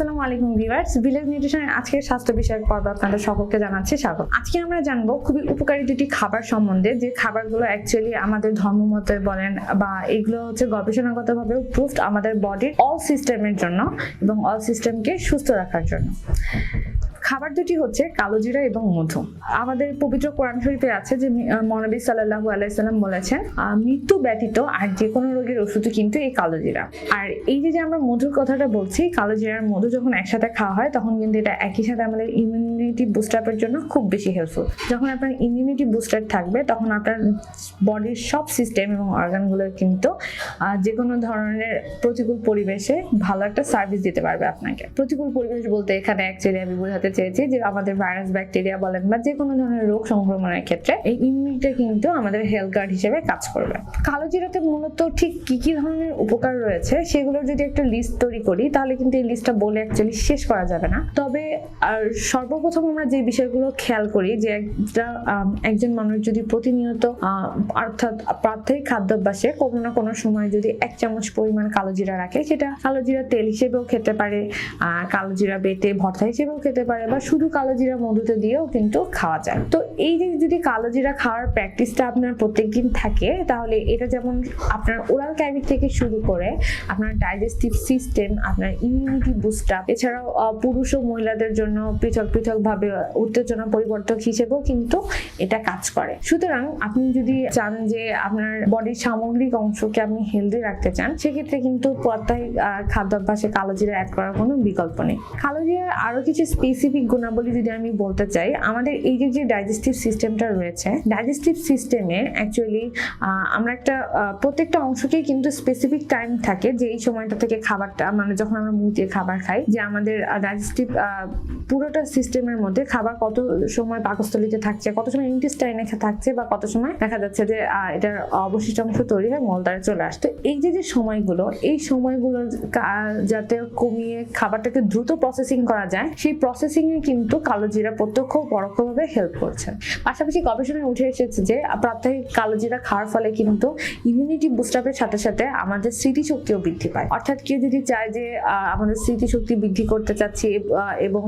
আসসালামু আলাইকুম viewers, village নিউট্রিশনের আজকের স্বাস্থ্য বিষয়ক পর্ব আপনাদের সকলকে জানাচ্ছি স্বাগত। আজকে আমরা জানব খুবই উপকারী দুটি খাবার সম্বন্ধে, যে খাবারগুলো অ্যাকচুয়ালি আমাদের ধর্মমতে বলেন বা এগুলো হচ্ছে গবেষণাগতভাবে প্রুফড আমাদের বডির অল সিস্টেমের জন্য এবং অল সিস্টেমকে সুস্থ রাখার জন্য। খাবার দুটি হচ্ছে কালোজিরা এবং মধু। আমাদের পবিত্র কোরআন শরীফে আছে যে মহানবী সাল্লাহু আলাইসাল্লাম বলেছেন মৃত্যু ব্যতীত আর যে কোনো রোগের ওষুধ কিন্তু এই কালোজিরা আর এই যে আমরা মধুর কথাটা বলছি কালোজিরার মধু যখন একসাথে খাওয়া হয়, তখন কিন্তু এটা একই সাথে আমাদের ইমিউনিটি বুস্ট আপের জন্য খুব বেশি হেল্পফুল যখন আপনার ইমিউনিটি বুস্টার থাকবে, তখন আপনার বডির সব সিস্টেম এবং অর্গানগুলো কিন্তু যে কোনো ধরনের প্রতিকূল পরিবেশে ভালো একটা সার্ভিস দিতে পারবে আপনাকে। প্রতিকূল পরিবেশ বলতে এখানে অ্যাকচুয়ালি আমি বোঝাতে চেয়েছি যে আমাদের ভাইরাস, ব্যাকটেরিয়া বলেন বা যে কোনো ধরনের রোগ সংক্রমণের ক্ষেত্রে এই ইমিউনিটিটা কিন্তু আমাদের হেলথ গার্ড হিসেবে কাজ করবে। কালো জিরাতে মূলত ঠিক কি কি ধরনের উপকার রয়েছে সেগুলোর যদি একটা লিস্ট তৈরি করি, তাহলে কিন্তু এই লিস্টটা বলে অ্যাকচুয়ালি শেষ করা যাবে না। তবে, আর সর্বপ্রথম আমরা যে বিষয়গুলো খেয়াল করি যে একটা একজন মানুষ যদি প্রতিনিয়ত অর্থাৎ প্রাত্যহিক খাদ্যাভ্যাসে কোনো না কোনো সময় যদি এক চামচ পরিমাণ কালো জিরা রাখে, সেটা কালো জিরা তেল হিসেবেও খেতে পারে কালো জিরা বেটে ভর্তা হিসেবেও খেতে পারে বা শুধু কালো জিরা মধুতে দিয়েও কিন্তু খাওয়া যায়। তো এই যে যদি কালো জিরা খাওয়ার প্র্যাকটিসটা আপনার প্রত্যেকদিন থাকে, তাহলে এটা যেমন আপনার ওরাল ক্যাভিট থেকে শুরু করে আপনার ডাইজেস্টিভ সিস্টেম আপনার ইমিউনিটি বুস্ট আপ এছাড়াও পুরুষ ও মহিলাদের জন্য পৃথক পৃথক ভাবে উত্তেজনা পরিবর্তক হিসেবেও কিন্তু এটা কাজ করে। সুতরাং আপনি যদি চান যে আপনার বডির সামগ্রিক অংশকে আপনি হেলদি রাখতে চান, সেক্ষেত্রে কিন্তু প্রাত্যহিক খাদ্যাভ্যাসে কালো জিরা অ্যাড করার কোনো বিকল্প নেই। কালো জিরার আরও কিছু স্পেসিফিক গুণাবলী যদি আমি বলতে চাই, আমাদের এই যে যে ডাইজেস্টিভ সিস্টেমটা রয়েছে ডাইজেস্টিভ সিস্টেমে অ্যাকচুয়ালি আমরা একটা প্রত্যেকটা অংশকেই কিন্তু স্পেসিফিক টাইম থাকে যে এই সময়টা থেকে খাবারটা মানে যখন আমরা মুখ দিয়ে খাবার খাই, যে আমাদের ডাইজেস্টিভ পুরোটা সিস্টেমের মধ্যে খাবার কত সময় পাকস্থলিতে থাকছে, কত সময় ইন্টেস্টাইনে থাকছে বা কত সময় দেখা যাচ্ছে যে এটার অবশিষ্ট অংশ তৈরি হয় মলদ্বারে চলে আসতো এই যে যে সময়গুলো, এই সময়গুলো যাতে কমিয়ে খাবারটাকে দ্রুত প্রসেসিং করা যায়, সেই প্রসেসিং এ কিন্তু কালো জিরা প্রত্যক্ষ ও পরোক্ষভাবে হেল্প করছে পাশাপাশি গবেষণায় উঠে এসেছে যে, প্রাত্যহিক কালো জিরা খাওয়ার ফলে কিন্তু ইমিউনিটি বুস্টাপের সাথে সাথে আমাদের স্মৃতিশক্তিও বৃদ্ধি পায়। অর্থাৎ কেউ যদি চায় যে আমাদের স্মৃতিশক্তি বৃদ্ধি করতে চাচ্ছি এবং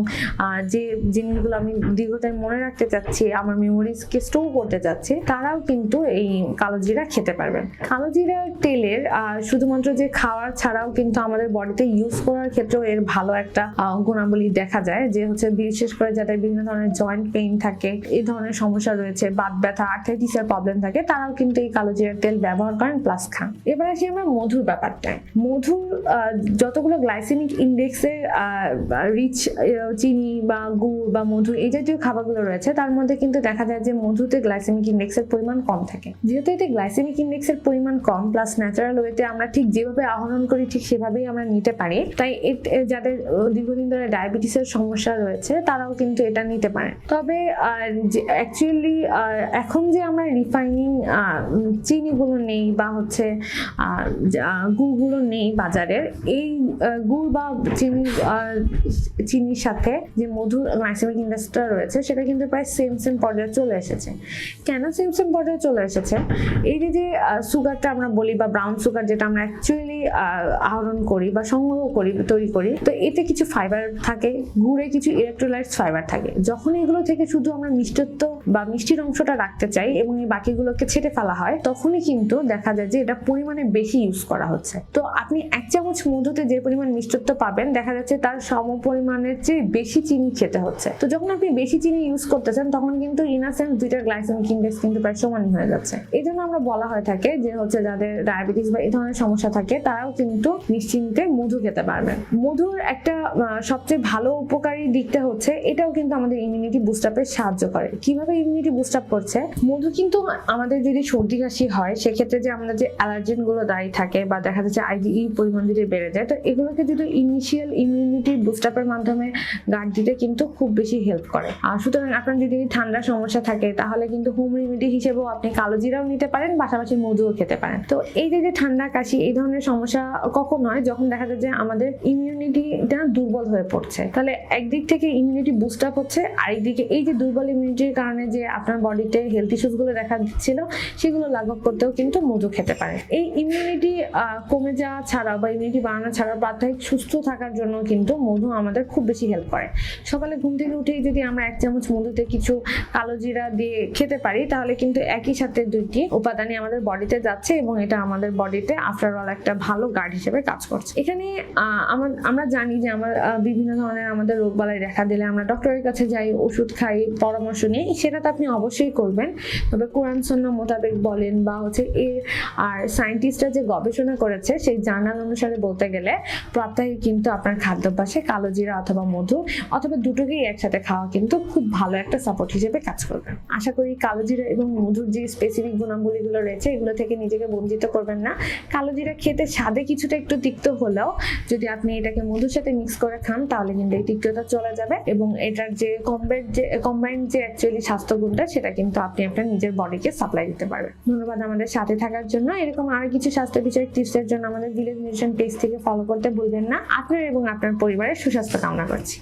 যে জিনিসগুলো আমি দীর্ঘটাইম মনে রাখতে চাচ্ছি, আমার মেমোরিজকে স্টোর করতে চাচ্ছি, তারাও কিন্তু এই কালো জিরা খেতে পারবেন। কালো জিরা তেলের শুধুমাত্র যে খাওয়ার ছাড়াও কিন্তু আমাদের বডিতে ইউজ করার ক্ষেত্রেও এর ভালো একটা গুণাবলী দেখা যায়, যে হচ্ছে বিশেষ করে যাদের বিভিন্ন ধরনের জয়েন্ট পেইন থাকে, এই ধরনের সমস্যা রয়েছে, বাত ব্যথা আর্থাইটিসের প্রবলেম থাকে, তারাও কিন্তু এই কালো জিরার তেল ব্যবহার করেন প্লাস খান। এবার আসি আমরা মধুর ব্যাপারটায়। মধুর যতগুলো গ্লাইসেমিক ইন্ডেক্সের রিচ চিনি বা গুড় বা মধু এই জাতীয় খাবারগুলো রয়েছে, তার মধ্যে কিন্তু দেখা যায় যে মধুতে গ্লাইসেমিক ইন্ডেক্সের পরিমাণ কম থাকে। যেহেতু এতে গ্লাইসেমিক ইন্ডেক্সের পরিমাণ কম প্লাস ন্যাচারাল ওয়েতে আমরা ঠিক যেভাবে আহরণ করি, ঠিক সেভাবেই আমরা নিতে পারি। তাই যাদের দীর্ঘদিন ধরে ডায়াবেটিসের সমস্যা রয়েছে তারাও কিন্তু এটা নিতে পারে। তবে অ্যাকচুয়ালি এখন যে আমরা রিফাইনিং চিনিগুলো নেই বা হচ্ছে গুড়গুলো নেই বাজারের, এই গুড় বা চিনি চিনির সাথে যে মধুর গ্লাইসেমিক ইন্ডেক্সটা রয়েছে, সেটা কিন্তু প্রায় সেম সেম পর্যায়ে চলে এসেছে। কেন সেম সেম পর্যায়ে চলে এসেছে? এই যে যে সুগারটা আমরা বলি বা ব্রাউন সুগার যেটা আমরা অ্যাকচুয়ালি আহরণ করি বা সংগ্রহ করি, তৈরি করি, তো এতে কিছু ফাইবার থাকে, গুড়ে কিছু ইলেকট্রোলাইটস ফাইবার থাকে। যখন এগুলো থেকে শুধু আমরা মিষ্টত্ব বা মিষ্টির অংশটা রাখতে চাই এবং এই বাকিগুলোকে ছেটে ফেলা হয়, তখনই কিন্তু দেখা যায় যে এটা পরিমাণে বেশি ইউজ করা হচ্ছে। তো আপনি এক চামচ মধুতে যে পরিমাণ মিষ্টত্ব পাবেন, দেখা যাচ্ছে তার সম পরিমাণের চেয়ে বেশি চিনি খেতে হচ্ছে। তো যখন আপনি বেশি চিনি ইউজ করতেছেন তখন কিন্তু ইনাসেন্স দুইটা গ্লাইসেমিক ইন্ডেক্স কিন্তু প্রায় সমানই হয়ে যাচ্ছে। এই জন্য আমরা বলা হয়ে থাকে যে হচ্ছে যাদের ডায়াবেটিস বা এই ধরনের সমস্যা থাকে, তারাও কিন্তু নিশ্চিন্তে মধু খেতে পারবেন। মধুর একটা সবচেয়ে ভালো উপকারী দিকটা হচ্ছে, এটাও কিন্তু আমাদের ইমিউনিটি বুস্ট আপে সাহায্য করে। কীভাবে ইমিউনিটি বুস্ট আপ করছে? মধু কিন্তু আমাদের যদি সর্দি কাশি হয়, সেক্ষেত্রে যে আমাদের যে অ্যালার্জেনগুলো দায়ী থাকে বা দেখা যাচ্ছে আইজিই পরিমাণ যদি বেড়ে যায়, তো এগুলোকে যদি ইনিশিয়াল ইমিউনিটি বুস্ট আপের মাধ্যমে গার্ড দিতে কিন্তু খুব বেশি হেল্প করে। আর সুতরাং আপনার যদি ঠান্ডার সমস্যা থাকে, তাহলে কিন্তু হোম রেমেডি হিসেবেও আপনি কালো জিরাও নিতে পারেন, পাশাপাশি মধুও খেতে পারেন। তো এই যে ঠান্ডা কাশি, এই ধরনের সমস্যা কখন হয় যখন দেখা যায় যে আমাদের ইমিউনিটিটা দুর্বল হয়ে পড়ছে। তাহলে একদিক থেকে ইমিউনিটি বুস্ট আপ হচ্ছে। আরেকদিকে এই যে দুর্বল ইমিউনিটির কারণে যে আপনার বডিতে হেলথ ইস্যুসগুলো দেখা দিচ্ছিল, সেগুলো লাঘব করতেও কিন্তু মধু খেতে পারে। এই ইমিউনিটি কমে যাওয়া ছাড়াও বা ইমিউনিটি বাড়ানো ছাড়াও প্রাত্যহিক সুস্থ থাকার জন্য কিন্তু মধু আমাদের খুব বেশি হেল্প করে। সকালে ঘুম থেকে উঠেই যদি আমরা এক চামচ মধুতে কিছু কালো জিরা দিয়ে খেতে পারি, তাহলে কিন্তু একই সাথে দুইটি উপাদানই আমাদের বডিতে যাচ্ছে এবং এটা আমাদের বডিতে আফটার অল একটা ভালো গার্ড হিসেবে কাজ করছে। এখানে আমার জানি যে আমার বিভিন্ন ধরনের আমাদের রোগ বালাই দেখা দিলে আমরা ডক্টরের কাছে যাই, ওষুধ খাই, পরামর্শ নিই, সেটা তো আপনি অবশ্যই করবেন। তবে কোরআন সন্না মোতাবেক বলেন বা হচ্ছে এর আর সায়েন্টিস্টরা যে গবেষণা করেছে, সেই জার্নাল অনুসারে বলতে গেলে প্রাত্যহিক কিন্তু আপনার খাদ্যাভ্যাসে কালো জিরা অথবা মধু অথবা দুটোকেই একসাথে খাওয়া কিন্তু খুব ভালো একটা সাপোর্ট হিসেবে কাজ করবে। আশা করি কালো জিরা এবং মধুর যে স্পেসিফিক গুণাবলীগুলো রয়েছে, এগুলো থেকে নিজেকে বঞ্চিত করবেন না। কালো জিরা খেতে স্বাদে কিছুটা একটু তিক্ত হলেও যদি আপনি এটাকে মধুর সাথে মিক্স করে খান, তাহলে কিন্তু এই তিক্ততা চলে যাবে এবং এটার যে কম্বাইন্ড যে কম্বাইন যে অ্যাকচুয়ালি স্বাস্থ্য গুণটা সেটা কিন্তু আপনি আপনার নিজের বডিকে সাপ্লাই দিতে পারবেন। ধন্যবাদ আমাদের সাথে থাকার জন্য। এরকম আরও কিছু স্বাস্থ্য বিষয়ক টিপস এর জন্য আমাদের ভিলেজ নিউট্রিশন পেজ থেকে ফলো করতে ভুলবেন না। আপনার এবং আপনার পরিবারের সুস্বাস্থ্য কামনা করছি।